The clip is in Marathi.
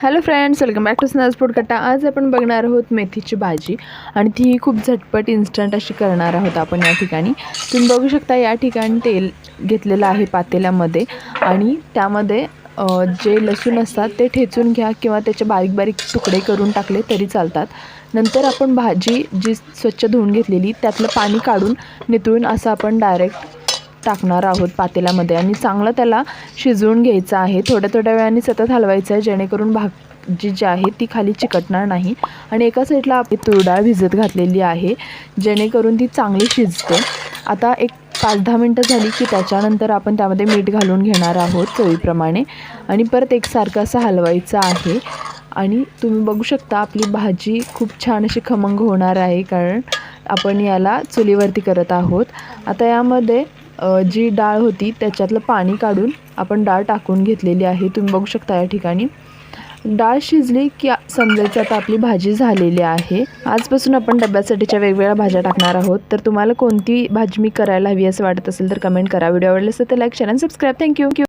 Hello friends welcome back to Snaz food Katta आज आपण बघणार आहोत मेथीची भाजी आणि ती खूप झटपट इन्स्टंट अशी करणार आहोत आपण या ठिकाणी. तुम्ही बघू शकता या ठिकाणी तेल घेतलेलं आहे पातेल्यामध्ये आणि त्यामध्ये जे लसूण असतात ते ठेचून घ्या किंवा त्याचे बारीक बारीक तुकडे करून टाकले तरी चालतात. नंतर आपण भाजी जी स्वच्छ धुवून घेतलेली त्यातलं पाणी काढून नितळून असं आपण डायरेक्ट टाकणार आहोत पातेल्यामध्ये आणि चांगलं त्याला शिजवून घ्यायचं आहे. थोड्या थोड्या वेळाने सतत हलवायचं आहे जेणेकरून भाग जी जी आहे ती खाली चिकटणार नाही. आणि एका साईडला आपली तूर डाळ भिजत घातलेली आहे जेणेकरून ती चांगली शिजते. आता एक पाच दहा मिनटं झाली की त्याच्यानंतर आपण त्यामध्ये मीठ घालून घेणार आहोत चवीप्रमाणे. आणि परत एकसारखं असं हलवायचं आहे. आणि तुम्ही बघू शकता आपली भाजी खूप छान अशी खमंग होणार आहे कारण आपण याला चुलीवरती करत आहोत. आता यामध्ये जी डाळ होती त्याच्यातलं पाणी काढून आपण डाळ टाकून घेतलेली आहे. तुम्ही बघू शकता या ठिकाणी. डाळ शिजली की समजायचं आता आपली भाजी झालेली आहे. आजपासून आपण डब्यासाठीच्या वेगवेगळ्या भाज्या टाकणार आहोत. तर तुम्हाला कोणती भाजी मी करायला हवी असं वाटत असेल तर कमेंट करा. व्हिडिओ आवडला असेल तर लाईक शेअर आणि सबस्क्राईब. Thank you.